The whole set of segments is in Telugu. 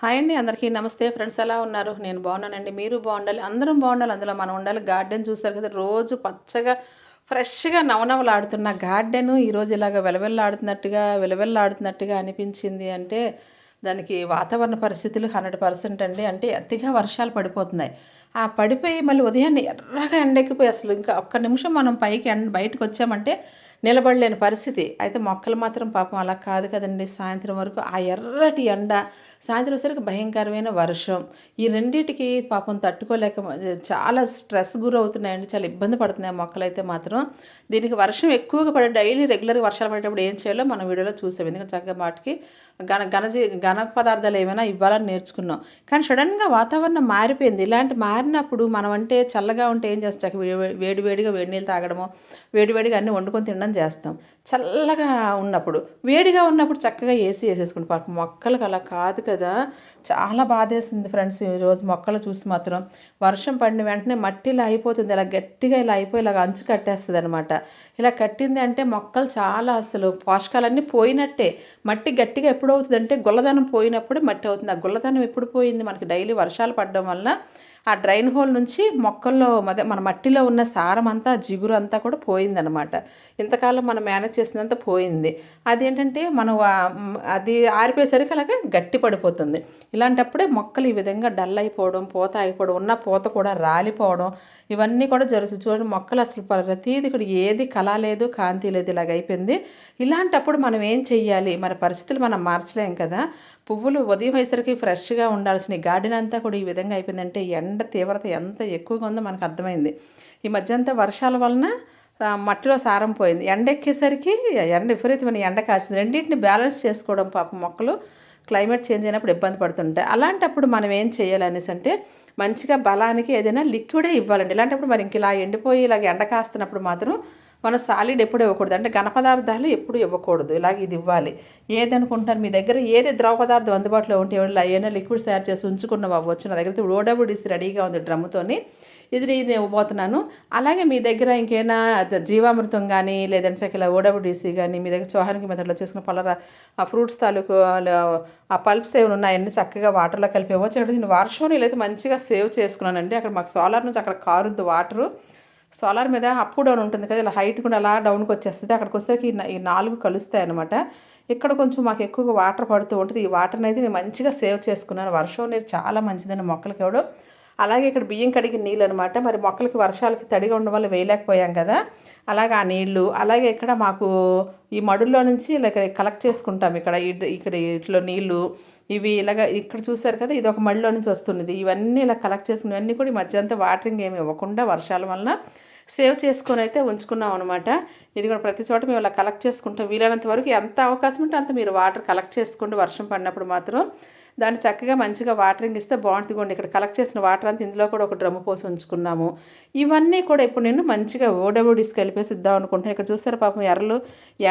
హాయ్ అండి అందరికీ నమస్తే ఫ్రెండ్స్ ఎలా ఉన్నారు? నేను బాగున్నానండి మీరు బాగుండాలి అందరం బాగుండాలి అందులో మనం ఉండాలి. గార్డెన్ చూసారు కదా రోజు పచ్చగా ఫ్రెష్గా నవనవలాడుతున్న గార్డెను. ఈరోజు ఇలాగ వెలవెల్లాడుతున్నట్టుగా వెలవెల్లాడుతున్నట్టుగా అనిపించింది అంటే దానికి వాతావరణ పరిస్థితులు హండ్రెడ్ పర్సెంట్ అండి. అంటే అతిగా వర్షాలు పడిపోతున్నాయి. ఆ పడిపోయి మళ్ళీ ఉదయాన్నే ఎర్రగా ఎండెక్కిపోయి అసలు ఇంకా ఒక్క నిమిషం మనం పైకి ఎండ బయటకు వచ్చామంటే నిలబడలేని పరిస్థితి. అయితే మొక్కలు మాత్రం పాపం అలా కాదు కదండి. సాయంత్రం వరకు ఆ ఎర్రటి ఎండ సాయంత్రం వచ్చేసరికి భయంకరమైన వర్షం. ఈ రెండింటికి పాపం తట్టుకోలేక చాలా స్ట్రెస్ గురవుతున్నాయండి. చాలా ఇబ్బంది పడుతున్నాయి మొక్కలైతే మాత్రం. దీనికి వర్షం ఎక్కువగా పడే డైలీ రెగ్యులర్గా వర్షాలు పడేటప్పుడు ఏం చేయాలో మనం వీడియోలో చూసాం. ఎందుకంటే చక్కగా వాటికి ఘన ఘనజీ ఘన పదార్థాలు ఏమైనా ఇవ్వాలని నేర్చుకున్నాం. కానీ సడన్గా వాతావరణం మారిపోయింది. ఇలాంటి మారినప్పుడు మనం అంటే చల్లగా ఉంటే ఏం చేస్తాం? వేడి వేడిగా వేడి నీళ్ళు తాగడము వేడి వేడిగా అన్నీ వండుకొని తినడం చేస్తాం. చల్లగా ఉన్నప్పుడు వేడిగా ఉన్నప్పుడు చక్కగా ఏసీ వేసేసుకుంటాం. మొక్కలకు అలా కాదు కదా. చాలా బాధేసింది ఫ్రెండ్స్ ఈరోజు మొక్కలు చూసి మాత్రం. వర్షం పడిన వెంటనే మట్టి ఇలా అయిపోతుంది. ఇలా గట్టిగా ఇలా అయిపోయి ఇలా అంచు కట్టేస్తుంది అనమాట ఇలా కట్టింది అంటే మొక్కలు చాలా అసలు పోషకాలన్నీ పోయినట్టే. మట్టి గట్టిగా ఎప్పుడు అవుతుంది అంటే గుల్లదనం పోయినప్పుడే మట్టి అవుతుంది. ఆ గుల్లదనం ఎప్పుడు పోయింది? మనకి డైలీ వర్షాలు పడడం వల్ల ఆ డ్రైన్ హోల్ నుంచి మొక్కల్లో అదే మన మట్టిలో ఉన్న సారం అంతా జిగురు అంతా కూడా పోయిందనమాట ఇంతకాలం మనం మేనేజ్ చేసినంత పోయింది. అదేంటంటే మనం అది ఆరిపోయేసరికి అలాగే గట్టి పడిపోతుంది. ఇలాంటప్పుడే మొక్కలు ఈ విధంగా డల్ అయిపోవడం పూత అయిపోవడం ఉన్న పూత కూడా రాలిపోవడం ఇవన్నీ కూడా జరుగుతుంది. చూడండి మొక్కలు అసలు ప్రతిది ఇక్కడ ఏది కళ లేదు కాంతి లేదు ఇలాగ అయిపోయింది. ఇలాంటప్పుడు మనం ఏం చెయ్యాలి? మన పరిస్థితులు మనం మార్చలేం కదా. పువ్వులు ఉదయం అయ్యేసరికి ఫ్రెష్గా ఉండాల్సిన గార్డెన్ అంతా కూడా ఈ విధంగా అయిపోయిందంటే ఎండ ఎండ తీవ్రత ఎంత ఎక్కువగా ఉందో మనకు అర్థమైంది. ఈ మధ్య అంతా వర్షాల వలన మట్టిలో సారం పోయింది. ఎండ ఎక్కేసరికి ఎండ విపరీతమైన ఎండ కాసింది. రెండింటిని బ్యాలెన్స్ చేసుకోవడం పాపం మొక్కలు క్లైమేట్ చేంజ్ అయినప్పుడు ఇబ్బంది పడుతుంటాయి. అలాంటప్పుడు మనం ఏం చేయాలనేసి అంటే మంచిగా బలానికి ఏదైనా లిక్విడే ఇవ్వాలండి. ఇలాంటప్పుడు మరి ఇంక ఇలా ఎండిపోయి ఇలాగ ఎండ కాస్తున్నప్పుడు మాత్రం మనం సాలిడ్ ఎప్పుడు ఇవ్వకూడదు. అంటే ఘన పదార్థాలు ఎప్పుడు ఇవ్వకూడదు. ఇలాగ ఇది ఇవ్వాలి. ఏదనుకుంటారు మీ దగ్గర ఏది ద్రవ పదార్థం అందుబాటులో ఉంటే ఏమైనా లిక్విడ్స్ తయారు చేసి ఉంచుకున్న అవ్వచ్చు నా దగ్గర ఓడబుడిసి రెడీగా ఉంది డ్రమ్ముతోని. ఇది నేను ఇవ్వబోతున్నాను. అలాగే మీ దగ్గర ఇంకేనా జీవామృతం కానీ లేదంటే ఇలా ఓడబుడిసి కానీ మీ దగ్గర చోహానికి మెథడ్లో చేసుకున్న పలర ఆ ఫ్రూట్స్ తాలూకు ఆ పల్ప్స్ ఏమైనా ఉన్నాయన్నీ చక్కగా వాటర్లో కలిపి ఇవ్వచ్చు. అంటే నేను వర్షం అయితే మంచిగా సేవ్ చేసుకున్నానండి. అక్కడ మాకు సోలార్ నుంచి అక్కడ కారుంది వాటరు. సోలార్ మీద అప్ డౌన్ ఉంటుంది కదా ఇలా హైట్ కూడా అలా డౌన్కి వచ్చేస్తుంది. అక్కడికి వచ్చేసరికి ఈ నాలుగు కలుస్తాయి అనమాట ఇక్కడ కొంచెం మాకు ఎక్కువగా వాటర్ పడుతూ ఉంటుంది. ఈ వాటర్ని అయితే నేను మంచిగా సేవ్ చేసుకున్నాను. వర్షం నీరు చాలా మంచిదని మొక్కలకి ఇవ్వడం అలాగే ఇక్కడ బియ్యం కడిగిన నీళ్ళు అనమాట మరి మొక్కలకి వర్షాలకి తడిగా ఉండడం వల్ల వేయలేకపోయాం కదా. అలాగే ఆ నీళ్ళు అలాగే ఇక్కడ మాకు ఈ మడుల్లో నుంచి ఇలా కలెక్ట్ చేసుకుంటాం. ఇక్కడ ఇక్కడ ఇట్లో నీళ్ళు ఇవి ఇలాగ ఇక్కడ చూసారు కదా ఇది ఒక మడిలో నుంచి వస్తున్నది. ఇవన్నీ ఇలా కలెక్ట్ చేసుకున్నవన్నీ కూడా ఈ మధ్య అంతా వాటరింగ్ ఏమి ఇవ్వకుండా వర్షాల వలన సేవ్ చేసుకొని అయితే ఉంచుకున్నాం అనమాట ఇది కూడా ప్రతి చోట మేము ఇలా కలెక్ట్ చేసుకుంటాం. వీలైనంత వరకు ఎంత అవకాశం ఉంటే అంత మీరు వాటర్ కలెక్ట్ చేసుకోండి వర్షం పడినప్పుడు మాత్రం దాన్ని చక్కగా మంచిగా వాటరింగ్ ఇస్తే బాగుంటుంది ఇక్కడ కలెక్ట్ చేసిన వాటర్ అంతా ఇందులో కూడా ఒక డ్రమ్ము పోసి ఉంచుకున్నాము. ఇవన్నీ కూడా ఇప్పుడు నేను మంచిగా ఓడబోడిసి కలిపేసిద్దాం అనుకుంటున్నాను. ఇక్కడ చూస్తారు పాపం ఎర్రలు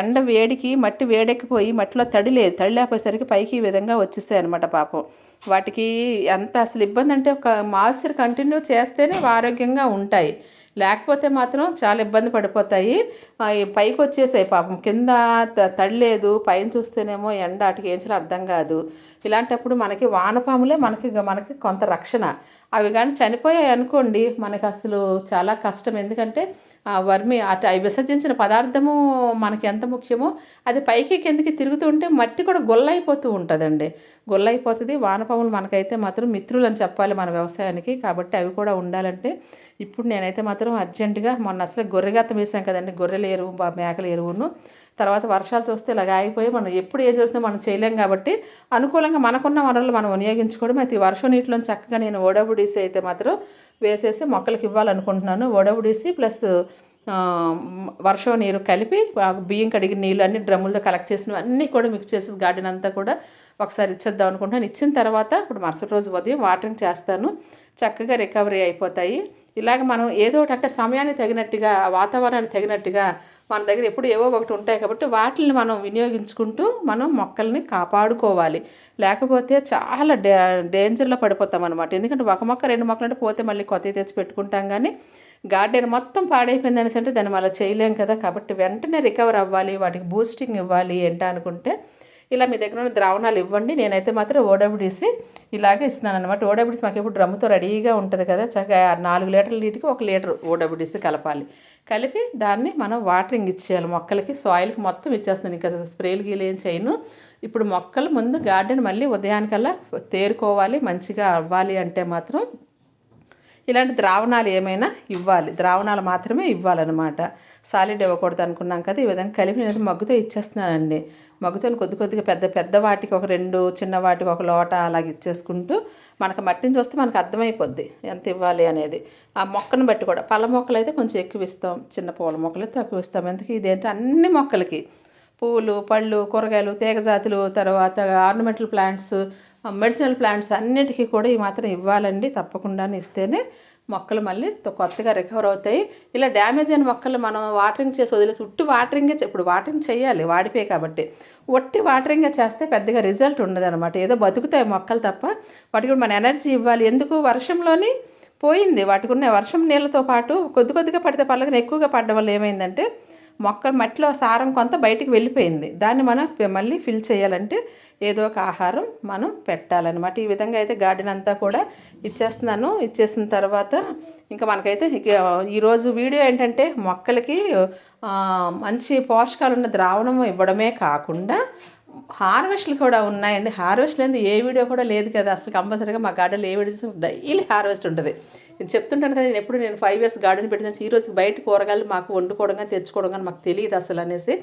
ఎండ వేడికి మట్టి వేడెక్కిపోయి మట్టిలో తడి లేదు తడి లేకపోయేసరికి పైకి ఈ విధంగా వచ్చేస్తాయి అనమాట పాపం. వాటికి ఎంత అసలు ఇబ్బంది అంటే ఒక మాయిశ్చర్ కంటిన్యూ చేస్తేనే ఆరోగ్యంగా ఉంటాయి. లేకపోతే మాత్రం చాలా ఇబ్బంది పడిపోతాయి. పైకి వచ్చేసాయి పాపం. కింద తడలేదు. పైన చూస్తేనేమో ఎండ అటుకి ఏం అర్థం కాదు. ఇలాంటప్పుడు మనకి వానపాములే మనకి మనకి కొంత రక్షణ. అవి కానీ చనిపోయాయి అనుకోండి మనకి అసలు చాలా కష్టం. ఎందుకంటే వర్మి అటు అవి విసర్జించిన పదార్థము మనకి ఎంత ముఖ్యమో అది పైకి కిందకి తిరుగుతూ ఉంటే మట్టి కూడా గొల్లైపోతూ ఉంటుందండి. గొల్లైపోతుంది. వానపాములు మనకైతే మాత్రం మిత్రులు అని చెప్పాలి మన వ్యవసాయానికి. కాబట్టి అవి కూడా ఉండాలంటే ఇప్పుడు నేనైతే మాత్రం అర్జెంటుగా మొన్న అసలు గొర్రెగత్తం వేసాం కదండి. గొర్రెల ఎరువు మేకల ఎరువును తర్వాత వర్షాలు చూస్తే ఇలాగ ఆగిపోయి మనం ఎప్పుడు ఏం జరుగుతుందో మనం చేయలేం కాబట్టి అనుకూలంగా మనకున్న వనరులు మనం వినియోగించుకోవడం అయితే ఈ వర్షం నీటిలో చక్కగా నేను ఓడబుడీసి అయితే మాత్రం వేసేసి మొక్కలకి ఇవ్వాలనుకుంటున్నాను. ఓడబుడీసి ప్లస్ వర్షం నీరు కలిపి బియ్యం కడిగిన నీళ్ళు అన్ని డ్రమ్ములతో కలెక్ట్ చేసినవి అన్నీ కూడా మిక్స్ చేసి గార్డెన్ అంతా కూడా ఒకసారి ఇచ్చేద్దాం అనుకుంటున్నాను. ఇచ్చిన తర్వాత ఇప్పుడు మరుసటి రోజు ఉదయం వాటరింగ్ చేస్తాను. చక్కగా రికవరీ అయిపోతాయి. ఇలాగ మనం ఏదో ఒకటి అంటే సమయానికి తగినట్టుగా వాతావరణానికి తగినట్టుగా మన దగ్గర ఎప్పుడు ఏవో ఒకటి ఉంటాయి కాబట్టి వాటిని మనం వినియోగించుకుంటూ మనం మొక్కల్ని కాపాడుకోవాలి. లేకపోతే చాలా డే డేంజర్లో పడిపోతాం అనమాట ఎందుకంటే ఒక మొక్క రెండు మొక్కలు అంటే పోతే మళ్ళీ కొత్తవి తెచ్చి పెట్టుకుంటాం కానీ గార్డెన్ మొత్తం పాడైపోయింది అనేసి అంటే దాన్ని మళ్ళీ చేయలేం కదా. కాబట్టి వెంటనే రికవర్ అవ్వాలి వాటికి బూస్టింగ్ ఇవ్వాలి ఏంటనుకుంటే ఇలా మీ దగ్గర ఉన్న ద్రావణాలు ఇవ్వండి. నేనైతే మాత్రం ఓడబిడిసి ఇలాగే ఇస్తున్నాను అనమాట ఓడబిడిసి మాకు ఇప్పుడు డ్రమ్ముతో రెడీగా ఉంటుంది కదా చక్కగా నాలుగు లీటర్ల నీటికి ఒక లీటర్ ఓడబిడిసి కలపాలి. కలిపి దాన్ని మనం వాటరింగ్ ఇచ్చేయాలి. మొక్కలకి సాయిల్కి మొత్తం ఇచ్చేస్తాను ఇంకా స్ప్రేలు గీలు ఏం చేయను. ఇప్పుడు మొక్కలు ముందు గార్డెన్ మళ్ళీ ఉదయానికల్లా తేరుకోవాలి మంచిగా అవ్వాలి అంటే మాత్రం ఇలాంటి ద్రావణాలు ఏమైనా ఇవ్వాలి. ద్రావణాలు మాత్రమే ఇవ్వాలన్నమాట. సాలిడ్ ఇవ్వకూడదు అనుకున్నాం కదా ఈ విధంగా కలిపి నేను మగ్గుతో ఇచ్చేస్తున్నానండి. మగ్గుతో కొద్ది కొద్దిగా పెద్ద పెద్ద వాటికి ఒక రెండు చిన్న వాటికి ఒక లోట అలాగ ఇచ్చేసుకుంటూ మనకు మట్టిని చూస్తే మనకు అర్థమైపోద్ది ఎంత ఇవ్వాలి అనేది. ఆ మొక్కను బట్టి కూడా పళ్ళ మొక్కలు అయితే కొంచెం ఎక్కువ ఇస్తాం చిన్న పూల మొక్కలు అయితే తక్కువ ఇస్తాం. ఎందుకు? ఇదేంటి? అన్ని మొక్కలకి. పూలు పళ్ళు కూరగాయలు తీగజాతులు తర్వాత ఆర్నమెంటల్ ప్లాంట్స్ మెడిసినల్ ప్లాంట్స్ అన్నిటికీ కూడా ఈ మాత్రం ఇవ్వాలండి. తప్పకుండా ఇస్తేనే మొక్కలు మళ్ళీ కొత్తగా రికవర్ అవుతాయి. ఇలా డ్యామేజ్ అయిన మొక్కలు మనం వాటరింగ్ చేసి వదిలేసి ఉట్టి వాటరింగే ఇప్పుడు వాటరింగ్ చేయాలి వాడిపోయి కాబట్టి. ఒట్టి వాటరింగే చేస్తే పెద్దగా రిజల్ట్ ఉండదు అనమాట ఏదో బతుకుతాయి మొక్కలు తప్ప వాటికి కూడా మన ఎనర్జీ ఇవ్వాలి. ఎందుకు? వర్షంలోని పోయింది. వాటికి ఉన్న వర్షం నీళ్ళతో పాటు కొద్ది కొద్దిగా పడితే పళ్ళకన ఎక్కువగా పడడం వల్ల ఏమైందంటే మొక్క మట్టిలో సారం కొంత బయటికి వెళ్ళిపోయింది. దాన్ని మనం మళ్ళీ ఫిల్ చేయాలంటే ఏదో ఒక ఆహారం మనం పెట్టాలన్నమాట. ఈ విధంగా అయితే గార్డెన్ అంతా కూడా ఇచ్చేస్తున్నాను. ఇచ్చేసిన తర్వాత ఇంకా మనకైతే ఈరోజు వీడియో ఏంటంటే మొక్కలకి మంచి పోషకాలు ఉన్న ద్రావణం ఇవ్వడమే కాకుండా హార్వెస్ట్లు కూడా ఉన్నాయండి. హార్వెస్ట్ లేదు ఏ వీడియో కూడా లేదు కదా. అసలు కంపల్సరీగా మా గార్డెన్లో ఏ వీడియో డైలీ హార్వెస్ట్ ఉంటుంది. నేను చెప్తుంటాను కదా నేను ఎప్పుడు నేను ఫైవ్ ఇయర్స్ గార్డెన్ పెట్టిన ఈ రోజు బయట కూరగాయలు మాకు వండుకోవడం కానీ తెచ్చుకోవడం కానీ మాకు తెలియదు అసలు అనేసి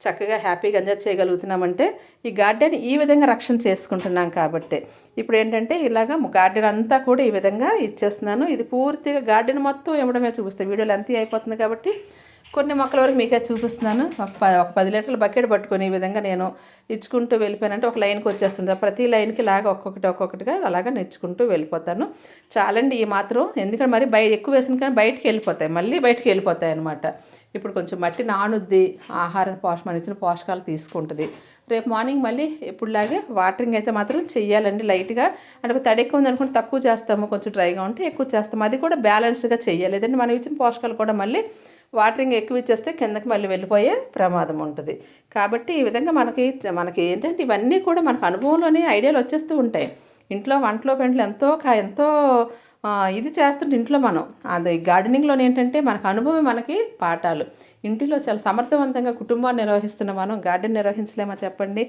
చక్కగా హ్యాపీగా ఎంజాయ్ చేయగలుగుతున్నామంటే ఈ గార్డెన్ ఈ విధంగా రక్షణ చేసుకుంటున్నాం కాబట్టి. ఇప్పుడు ఏంటంటే ఇలాగ గార్డెన్ అంతా కూడా ఈ విధంగా ఇచ్చేస్తున్నాను. ఇది పూర్తిగా గార్డెన్ మొత్తం ఇవ్వడమే చూపిస్తాను వీడియోలు అంతే అయిపోతుంది కాబట్టి కొన్ని మొక్కల వరకు మీకే చూపిస్తున్నాను. ఒక ప ఒక పది లీటర్ల బకెట్ పట్టుకొని ఈ విధంగా నేను ఇచ్చుకుంటూ వెళ్ళిపోయానంటే ఒక లైన్కి వచ్చేస్తుంది. ప్రతి లైన్కి లాగా ఒక్కొక్కటి ఒక్కొక్కటిగా అలాగా నెచ్చుకుంటూ వెళ్ళిపోతాను. చాలండి ఈ మాత్రం. ఎందుకంటే మరి బయట ఎక్కువ వేసిన కానీ బయటికి వెళ్ళిపోతాయి. మళ్ళీ బయటికి వెళ్ళిపోతాయి అనమాట ఇప్పుడు కొంచెం మట్టి నానుద్ది ఆహార పోష మన ఇచ్చిన పోషకాలు తీసుకుంటుంది. రేపు మార్నింగ్ మళ్ళీ ఎప్పుడులాగే వాటరింగ్ అయితే మాత్రం చెయ్యాలండి లైట్గా. అంటే ఒక తడి ఎక్కువ ఉందనుకుంటే తక్కువ చేస్తాము. కొంచెం డ్రైగా ఉంటే ఎక్కువ చేస్తాము. అది కూడా బ్యాలెన్స్గా చెయ్యాలి. లేదంటే మనం ఇచ్చిన పోషకాలు కూడా మళ్ళీ వాటరింగ్ ఎక్కువ ఇచ్చేస్తే కిందకి మళ్ళీ వెళ్ళిపోయే ప్రమాదం ఉంటుంది. కాబట్టి ఈ విధంగా మనకి మనకి ఏంటంటే ఇవన్నీ కూడా మనకు అనుభవంలోనే ఐడియాలు వచ్చేస్తూ ఉంటాయి. ఇంట్లో వంటలో పెంటలు ఎంతో కా ఎంతో ఇది చేస్తుంటే ఇంట్లో మనం. అది గార్డెనింగ్లో ఏంటంటే మనకు అనుభవం మనకి పాఠాలు. ఇంటిలో చాలా సమర్థవంతంగా కుటుంబాన్ని నిర్వహిస్తున్న మనం గార్డెన్ నిర్వహించలేమా చెప్పండి?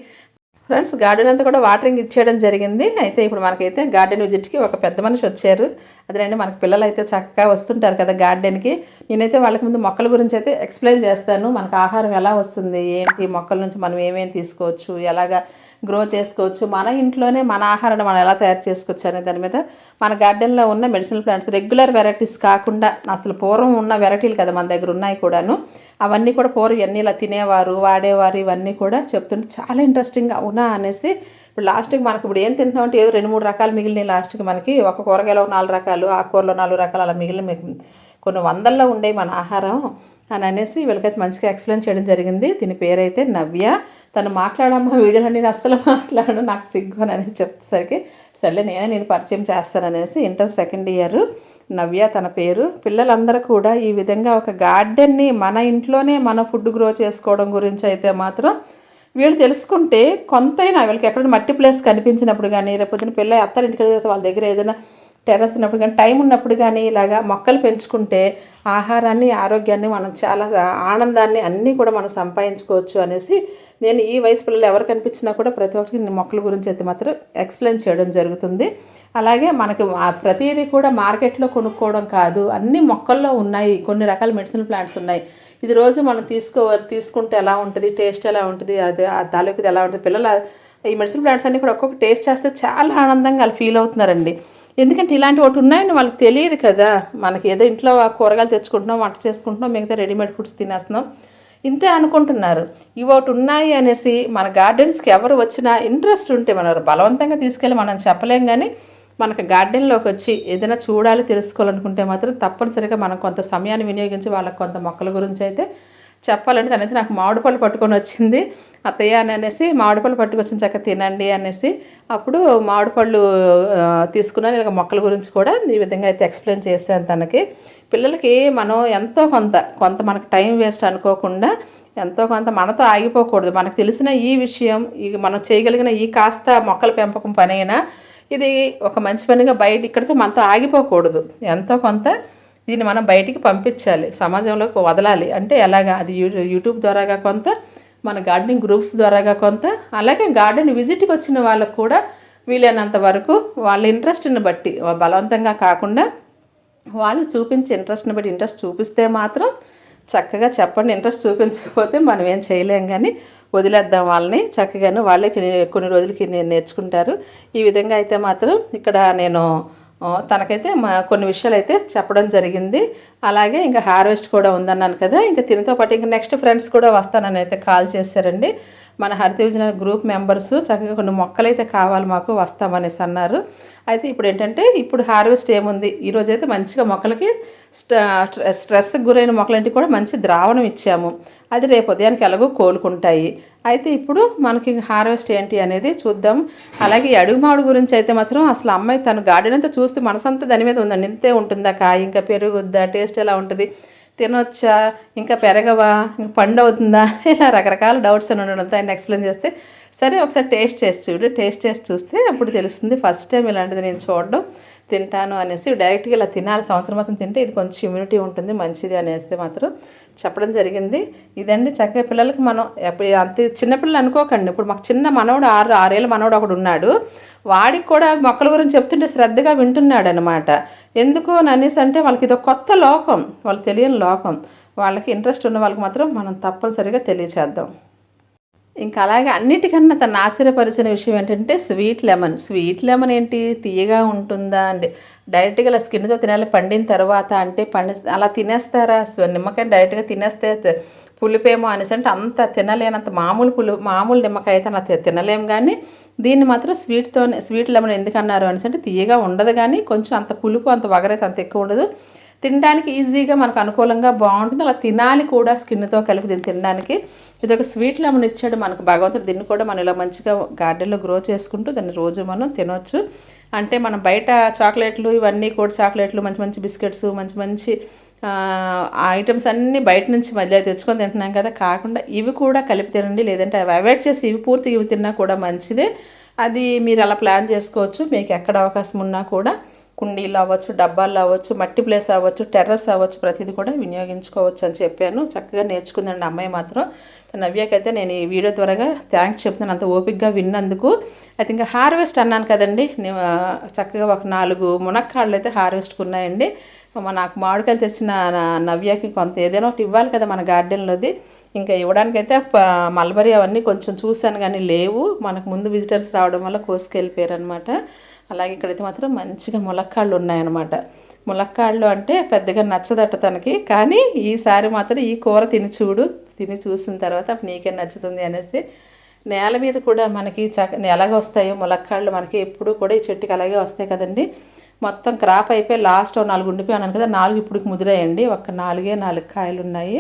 ఫ్రెండ్స్ గార్డెన్ అంతా కూడా వాటరింగ్ ఇచ్చేయడం జరిగింది. అయితే ఇప్పుడు మనకైతే గార్డెన్ విజిట్కి ఒక పెద్ద మనిషి వచ్చారు. అదేనండి మనకు పిల్లలు అయితే చక్కగా వస్తుంటారు కదా గార్డెన్కి. నేనైతే వాళ్ళకి ముందు మొక్కల గురించి అయితే ఎక్స్ప్లెయిన్ చేస్తాను. మనకు ఆహారం ఎలా వస్తుంది? ఏంటి? మొక్కల నుంచి మనం ఏమేమి తీసుకోవచ్చు? ఎలాగా గ్రో చేసుకోవచ్చు. మన ఇంట్లోనే మన ఆహారాన్ని మనం ఎలా తయారు చేసుకోవచ్చు అనే దాని మీద మన గార్డెన్లో ఉన్న మెడిసినల్ ప్లాంట్స్ రెగ్యులర్ వెరైటీస్ కాకుండా అసలు పూర్వం ఉన్న వెరైటీలు కదా మన దగ్గర ఉన్నాయి కూడాను. అవన్నీ కూడా పూర్వం ఇవన్నీ ఇలా తినేవారు వాడేవారు ఇవన్నీ కూడా చెప్తుంటే చాలా ఇంట్రెస్టింగ్ అవునా అనేసి ఇప్పుడు లాస్ట్కి మనకి ఇప్పుడు ఏం తింటున్నాం అంటే ఏవో రెండు మూడు రకాలు మిగిలినాయి లాస్ట్కి మనకి. ఒక కూరగాయలో నాలుగు రకాలు ఆకుకూరలో నాలుగు రకాలు అలా మిగిలిన కొన్ని వందల్లో ఉండే మన ఆహారం అని అనేసి వీళ్ళకైతే మంచిగా ఎక్స్ప్లెయిన్ చేయడం జరిగింది. దీని పేరైతే నవ్య. తను మాట్లాడమ్మా వీడియోలో నేను అస్సలు మాట్లాడను నాకు సిగ్గు అని చెప్పేసరికి సర్లే నేనే నేను పరిచయం చేస్తాననేసి ఇంటర్ సెకండ్ ఇయర్. నవ్య తన పేరు. పిల్లలందరూ కూడా ఈ విధంగా ఒక గార్డెన్ని మన ఇంట్లోనే మన ఫుడ్ గ్రో చేసుకోవడం గురించి అయితే మాత్రం వీళ్ళు తెలుసుకుంటే కొంతైనా వీళ్ళకి ఎక్కడ మట్టి ప్లేస్ కనిపించినప్పుడు కానీ రేపొద్దున పిల్ల అత్తారింటికి వెళ్తే వాళ్ళ దగ్గర ఏదైనా టెర్రస్ ఉన్నప్పుడు కానీ టైం ఉన్నప్పుడు కానీ ఇలాగా మొక్కలు పెంచుకుంటే ఆహారాన్ని ఆరోగ్యాన్ని మనం చాలా ఆనందాన్ని అన్నీ కూడా మనం సంపాదించుకోవచ్చు అనేసి నేను ఈ వయసు పిల్లలు ఎవరు కనిపించినా కూడా ప్రతి ఒక్కరికి మొక్కల గురించి అయితే మాత్రం ఎక్స్ప్లెయిన్ చేయడం జరుగుతుంది. అలాగే మనకి ప్రతిదీ కూడా మార్కెట్లో కొనుక్కోవడం కాదు అన్ని మొక్కల్లో ఉన్నాయి కొన్ని రకాల మెడిసిన్ ప్లాంట్స్ ఉన్నాయి. ఇది రోజు మనం తీసుకో తీసుకుంటే ఎలా ఉంటుంది టేస్ట్ ఎలా ఉంటుంది అది ఆ తాలూకు ఎలా ఉంటుంది పిల్లల ఈ మెడిసిన్ ప్లాంట్స్ అన్ని కూడా ఒక్కొక్క టేస్ట్ చేస్తే చాలా ఆనందంగా వాళ్ళు ఫీల్ అవుతున్నారండి. ఎందుకంటే ఇలాంటి ఒకటి ఉన్నాయని వాళ్ళకి తెలియదు కదా. మనకి ఏదో ఇంట్లో కూరగాయలు తెచ్చుకుంటున్నాం వంట చేసుకుంటున్నాం మిగతా రెడీమేడ్ ఫుడ్స్ తినేస్తున్నాం. ఇంతే అనుకుంటున్నారు. ఇవి ఒకటి ఉన్నాయి అనేసి మన గార్డెన్స్కి ఎవరు వచ్చినా ఇంట్రెస్ట్ ఉంటే మనం బలవంతంగా తీసుకెళ్ళి మనం చెప్పలేం కానీ మనకు గార్డెన్లోకి వచ్చి ఏదైనా చూడాలి తెలుసుకోవాలనుకుంటే మాత్రం తప్పనిసరిగా మనం కొంత సమయాన్ని వినియోగించి వాళ్ళకి కొంత మొక్కల గురించి అయితే చెప్పాలంటే తనైతే నాకు మామిడి పళ్ళు పట్టుకొని వచ్చింది. అత్తయ్య అని అనేసి మామిడి పళ్ళు పట్టుకొచ్చిన చక్క తినండి అనేసి అప్పుడు మామిడి పళ్ళు తీసుకున్నాను. ఇలాగ మొక్కల గురించి కూడా ఈ విధంగా అయితే ఎక్స్ప్లెయిన్ చేశాను తనకి. పిల్లలకి మనం ఎంతో కొంత కొంత మనకు టైం వేస్ట్ అనుకోకుండా ఎంతో కొంత మనతో ఆగిపోకూడదు. మనకు తెలిసిన ఈ విషయం ఈ మనం చేయగలిగిన ఈ కాస్త మొక్కల పెంపకం పని అయినా ఇది ఒక మంచి పనిగా బయట ఇక్కడితో మనతో ఆగిపోకూడదు. ఎంతో కొంత దీన్ని మనం బయటికి పంపించాలి సమాజంలోకి వదలాలి. అంటే ఎలాగా? అది యూట్యూబ్ ద్వారాగా కొంత మన గార్డెనింగ్ గ్రూప్స్ ద్వారాగా కొంత అలాగే గార్డెన్ విజిట్కి వచ్చిన వాళ్ళకు కూడా వీలైనంత వరకు వాళ్ళ ఇంట్రెస్ట్ని బట్టి బలవంతంగా కాకుండా వాళ్ళు చూపించే ఇంట్రెస్ట్ని బట్టి ఇంట్రెస్ట్ చూపిస్తే మాత్రం చక్కగా చెప్పండి. ఇంట్రెస్ట్ చూపించకపోతే మనం ఏం చేయలేం కానీ వదిలేద్దాం వాళ్ళని. చక్కగాను వాళ్ళకి కొన్ని- రోజులకి నేను నేర్చుకుంటారు. ఈ విధంగా అయితే మాత్రం ఇక్కడ నేను తనకైతే మా కొన్ని విషయాలు అయితే చెప్పడం జరిగింది. అలాగే ఇంకా హార్వెస్ట్ కూడా ఉందన్నాను కదా. ఇంకా తినతో పాటు ఇంకా నెక్స్ట్ ఫ్రెండ్స్ కూడా వస్తానని అయితే కాల్ చేశారండి. మన హరిత విజయనగర్ గ్రూప్ మెంబర్స్ చక్కగా కొన్ని మొక్కలైతే కావాలి మాకు వస్తామనేసి అన్నారు. అయితే ఇప్పుడు ఏంటంటే ఇప్పుడు హార్వెస్ట్ ఏముంది? ఈరోజు అయితే మంచిగా మొక్కలకి స్ట్రెస్ స్ట్రెస్కి గురైన మొక్కలంటికి కూడా మంచి ద్రావణం ఇచ్చాము. అది రేపు ఉదయానికి ఎలాగో కోలుకుంటాయి. అయితే ఇప్పుడు మనకి హార్వెస్ట్ ఏంటి అనేది చూద్దాం. అలాగే ఈ అడుగు మామిడి గురించి అయితే మాత్రం అసలు అమ్మాయి తను గార్డెన్ అంతా చూస్తే మనసంతా దాని మీద ఉందండి. ఇంతే ఉంటుందా కాయ? ఇంకా పెరుగుద్దా? టేస్ట్ ఎలా ఉంటుంది? తినొచ్చా? ఇంకా పెరగవా? ఇంకా పండు అవుతుందా ఇలా రకరకాల డౌట్స్ అని ఉండడంతో ఆయన ఎక్స్ప్లెయిన్ చేస్తే సరే ఒకసారి టేస్ట్ చేసి చూడు. టేస్ట్ చేసి చూస్తే అప్పుడు తెలుస్తుంది ఫస్ట్ టైం ఇలాంటిది నేను చూడడం. తింటాను అనేసి డైరెక్ట్గా ఇలా తినాలి. సంవత్సరం మొత్తం తింటే ఇది కొంచెం ఇమ్యూనిటీ ఉంటుంది మంచిది అనేసి మాత్రం చెప్పడం జరిగింది. ఇదండి చక్కగా పిల్లలకి మనం ఎప్పుడు అంత చిన్నపిల్లలు అనుకోకండి. ఇప్పుడు మాకు చిన్న మనవడు ఆరు ఆరేళ్ళ మనవడు ఒకడు ఉన్నాడు. వాడికి కూడా మొక్కల గురించి చెప్తుంటే శ్రద్ధగా వింటున్నాడు అనమాట ఎందుకు అని అనేసి అంటే వాళ్ళకి ఇది ఒక కొత్త లోకం. వాళ్ళకి తెలియని లోకం. వాళ్ళకి ఇంట్రెస్ట్ ఉన్న వాళ్ళకి మాత్రం మనం తప్పనిసరిగా తెలియచేద్దాం. ఇంకా అలాగే అన్నిటికన్నా తను ఆశ్చర్యపరిచిన విషయం ఏంటంటే స్వీట్ లెమన్. స్వీట్ లెమన్ ఏంటి? తీయగా ఉంటుందా అంటే డైరెక్ట్గా ఇలా స్కిన్తో తినాలి. పండిన తర్వాత అంటే పండి అలా తినేస్తారా? నిమ్మకాయ డైరెక్ట్గా తినేస్తే పులిపేమో అనేసి అంటే అంత తినలేనంత మామూలు పులు మామూలు నిమ్మకాయ అయితే అలా తినలేము కానీ దీన్ని మాత్రం స్వీట్తోనే స్వీట్ లెమన్ ఎందుకన్నారు అనేసి అంటే తీయగా ఉండదు కానీ కొంచెం అంత పులుపు అంత వగరైతే అంత ఎక్కువ ఉండదు. తినడానికి ఈజీగా మనకు అనుకూలంగా బాగుంటుంది. అలా తినాలి కూడా స్కిన్తో కలిపి దీన్ని తినడానికి. ఇది ఒక స్వీట్ లెమన్ ఇచ్చాడు మనకు భగవంతుడు. దీన్ని కూడా మనం ఇలా మంచిగా గార్డెన్లో గ్రో చేసుకుంటూ దాన్ని రోజు మనం తినొచ్చు. అంటే మనం బయట చాక్లెట్లు ఇవన్నీ కూడా చాక్లెట్లు మంచి మంచి బిస్కెట్స్ మంచి మంచి ఐటమ్స్ అన్నీ బయట నుంచి మధ్య తెచ్చుకొని తింటున్నాం కదా. కాకుండా ఇవి కూడా కలిపి తినండి. లేదంటే అవి అవాయిడ్ చేసి ఇవి పూర్తిగా ఇవి తిన్నా కూడా మంచిదే. అది మీరు అలా ప్లాన్ చేసుకోవచ్చు. మీకు ఎక్కడ అవకాశం ఉన్నా కూడా కుండీలు అవ్వచ్చు డబ్బాల్లో అవ్వచ్చు మట్టి ప్లేస్ అవ్వచ్చు టెర్రస్ అవ్వచ్చు ప్రతిదీ కూడా వినియోగించుకోవచ్చు అని చెప్పాను. చక్కగా నేర్చుకుందండి అమ్మాయి మాత్రం. తన నవ్యాకైతే నేను ఈ వీడియో త్వరగా థ్యాంక్స్ చెప్తున్నాను. అంత ఓపిక్గా విన్నందుకు. అయితే ఇంకా హార్వెస్ట్ అన్నాను కదండి. నేను చక్కగా ఒక నాలుగు మునక్కాళ్ళు అయితే హార్వెస్ట్కి ఉన్నాయండి. నాకు మామిడికాయలు తెచ్చిన నవ్యాకి నవ్యకి కొంత ఏదైనా ఒకటి ఇవ్వాలి కదా మన గార్డెన్లోది. ఇంకా ఇవ్వడానికైతే మల్బరీ అవన్నీ కొంచెం చూశాను కానీ లేవు. మనకు ముందు విజిటర్స్ రావడం వల్ల కోసుకెళ్ళిపోయారు అనమాట అలాగే ఇక్కడైతే మాత్రం మంచిగా ములక్కాళ్ళు ఉన్నాయన్నమాట. ములక్కాళ్ళు అంటే పెద్దగా నచ్చదట తనకి కానీ ఈసారి మాత్రం ఈ కూర తిని చూడు తిని చూసిన తర్వాత అప్పుడు నీకే నచ్చుతుంది అనేసి నేల మీద కూడా మనకి చక్క ఎలాగ వస్తాయో ములక్కాళ్ళు మనకి ఎప్పుడు కూడా ఈ చెట్టుకి అలాగే వస్తాయి కదండి. మొత్తం క్రాప్ అయిపోయి లాస్ట్ నాలుగు ఉండిపోయి అన్నాను కదా నాలుగు ఇప్పుడు ముదిరాయండి. ఒక్క నాలుగే నాలుగు కాయలు ఉన్నాయి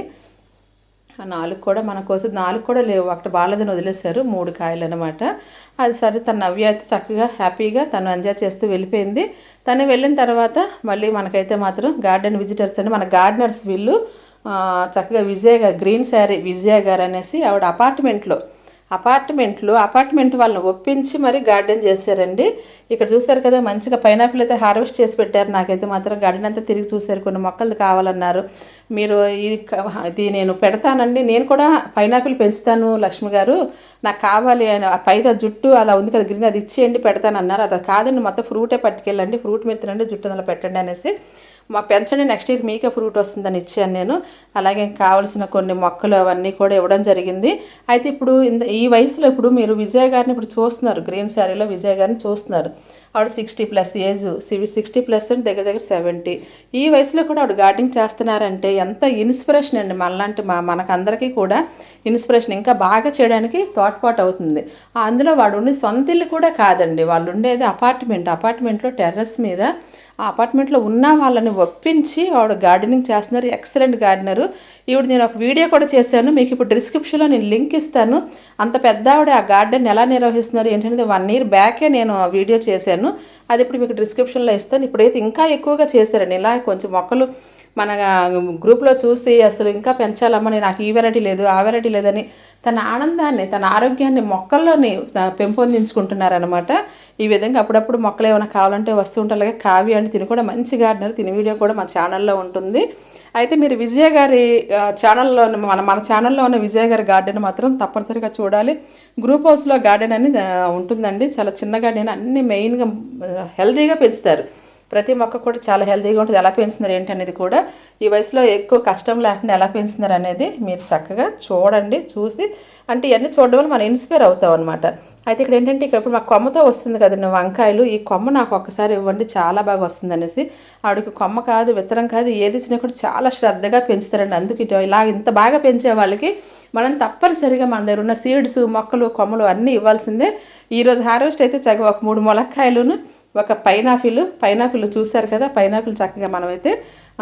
నాలుగు కూడా మన కోసం నాలుగు కూడా లేవు. ఒకటి బాగాలేదని వదిలేశారు మూడు కాయలు అనమాట అది సరే తన నవ్య అయితే చక్కగా హ్యాపీగా తను ఎంజాయ్ చేస్తూ వెళ్ళిపోయింది. తను వెళ్ళిన తర్వాత మళ్ళీ మనకైతే మాత్రం గార్డెన్ విజిటర్స్ అని మన గార్డెనర్స్ వీళ్ళు చక్కగా విజయ గారు గ్రీన్ శారీ విజయ గారు అనేసి ఆవిడ అపార్ట్మెంట్లో అపార్ట్మెంట్లు అపార్ట్మెంట్ వాళ్ళని ఒప్పించి మరి గార్డెన్ చేశారండి. ఇక్కడ చూశారు కదా మంచిగా పైనాపిల్ అయితే హార్వెస్ట్ చేసి పెట్టారు. నాకైతే మాత్రం గార్డెన్ అంతా తిరిగి చూశారు. కొన్ని మొక్కలు కావాలన్నారు. మీరు ఇది నేను పెడతానండి. నేను కూడా పైనాపిల్ పెంచుతాను లక్ష్మి గారు. నాకు కావాలి అని పైద పైగా జుట్టు అలా ఉంది కదా గ్రీన్ అది ఇచ్చేయండి పెడతాను అన్నారు అది కాదండి మొత్తం ఫ్రూటే పట్టుకెళ్ళండి. ఫ్రూట్ మెత్తనండి తినండి జుట్టు అందులో పెట్టండి అనేసి. మా పెంచండి నెక్స్ట్ ఇయర్ మీకే ఫ్రూట్ వస్తుందని ఇచ్చాను నేను. అలాగే కావాల్సిన కొన్ని మొక్కలు అవన్నీ కూడా ఇవ్వడం జరిగింది. అయితే ఇప్పుడు ఇంద- ఈ వయసులో ఇప్పుడు మీరు విజయ గారిని ఇప్పుడు చూస్తున్నారు. గ్రీన్ శారీలో విజయ గారిని చూస్తున్నారు. ఆవిడ sixty plus age sixty plus అంటే దగ్గర దగ్గర సెవెంటీ ఈ వయసులో కూడా ఆవిడ గార్డెనింగ్ చేస్తున్నారంటే ఎంత ఇన్స్పిరేషన్ అండి మనలాంటి మా మనకందరికీ కూడా ఇన్స్పిరేషన్. ఇంకా బాగా చేయడానికి తోడ్పాటు అవుతుంది. అందులో వాడు ఉండి సొంత ఇల్లు కూడా కాదండి. వాళ్ళు ఉండేది అపార్ట్మెంట్ అపార్ట్మెంట్లో టెర్రస్ మీద ఆ అపార్ట్మెంట్లో ఉన్న వాళ్ళని ఒప్పించి ఆవిడ గార్డెనింగ్ చేస్తున్నారు ఎక్సలెంట్ గార్డెనరు ఈవిడ నేను ఒక వీడియో కూడా చేశాను మీకు ఇప్పుడు డిస్క్రిప్షన్లో నేను లింక్ ఇస్తాను. అంత పెద్ద ఆవిడ ఆ గార్డెన్ ఎలా నిర్వహిస్తున్నారు ఏంటనేది వన్ ఇయర్ బ్యాకే నేను ఆ వీడియో చేశాను. అది ఇప్పుడు మీకు డిస్క్రిప్షన్లో ఇస్తాను. ఇప్పుడైతే ఇంకా ఎక్కువగా చేశారండి ఇలా కొంచెం మొక్కలు మన గ్రూప్లో చూసి అసలు ఇంకా పెంచాలమ్మని నాకు ఈ వెరైటీ లేదు ఆ వెరైటీ లేదని తన ఆనందాన్ని తన ఆరోగ్యాన్ని మొక్కల్లోని పెంపొందించుకుంటున్నారనమాట ఈ విధంగా అప్పుడప్పుడు మొక్కలు ఏమైనా కావాలంటే వస్తూ ఉంటారు. అలాగే కావ్య అని తిని కూడా మంచి గార్డెనర్ తిని వీడియో కూడా మా ఛానల్లో ఉంటుంది. అయితే మీరు విజయ గారి ఛానల్లో మన మన ఛానల్లో ఉన్న విజయ గారి గార్డెన్ మాత్రం తప్పనిసరిగా చూడాలి. గ్రూప్ హౌస్లో గార్డెన్ అని ఉంటుందండి. చాలా చిన్న గార్డెన్ అన్ని మెయిన్గా హెల్తీగా పెంచుతారు. ప్రతి మొక్క కూడా చాలా హెల్తీగా ఉంటుంది. ఎలా పెంచుతున్నారు ఏంటి అనేది కూడా ఈ వయసులో ఎక్కువ కష్టం లేకుండా ఎలా పెంచుతున్నారు అనేది మీరు చక్కగా చూడండి చూసి అంటే ఇవన్నీ చూడడం వల్ల మనం ఇన్స్పైర్ అవుతాం అనమాట అయితే ఇక్కడ ఏంటంటే ఇక్కడ ఇప్పుడు మా కొమ్మతో వస్తుంది కదండి వంకాయలు. ఈ కొమ్మ నాకు ఒక్కసారి ఇవ్వండి చాలా బాగా వస్తుంది అనేసి. ఆవిడకి కొమ్మ కాదు విత్తనం కాదు ఏది ఇచ్చినా కూడా చాలా శ్రద్ధగా పెంచుతారండి. అందుకు ఇలా ఇంత బాగా పెంచే వాళ్ళకి మనం తప్పనిసరిగా మన దగ్గర ఉన్న సీడ్స్ మొక్కలు కొమ్మలు అన్నీ ఇవ్వాల్సిందే. ఈరోజు హార్వెస్ట్ అయితే చక్కగా ఒక మూడు ములక్కాయలును ఒక పైనాపిల్ పైనాపిల్ చూశారు కదా పైనాపిల్ చక్కగా మనమైతే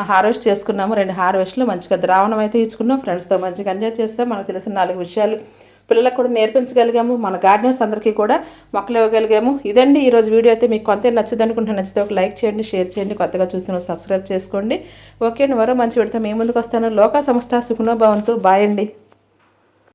హార్వెస్ట్ చేసుకున్నాము. రెండు హార్వెస్ట్లు మంచిగా ద్రావణం అయితే ఇచ్చుకున్నాం. ఫ్రెండ్స్తో మంచిగా ఎంజాయ్ చేస్తాం. మనకు తెలిసిన నాలుగు విషయాలు పిల్లలకు కూడా నేర్పించగలిగాము. మన గార్డెన్స్ అందరికీ కూడా మొక్కలు ఇవ్వగలిగాము. ఇదండి ఈరోజు వీడియో అయితే. మీకు కొంత నచ్చింది అనుకుంటే నచ్చితే ఒక లైక్ చేయండి షేర్ చేయండి. కొత్తగా చూస్తున్న సబ్స్క్రైబ్ చేసుకోండి. ఓకే అండి మరో మంచి పెడితే మీ ముందుకు వస్తాను. లోకా సంస్థ సుఖనో భవంతు. బాయ్ అండి.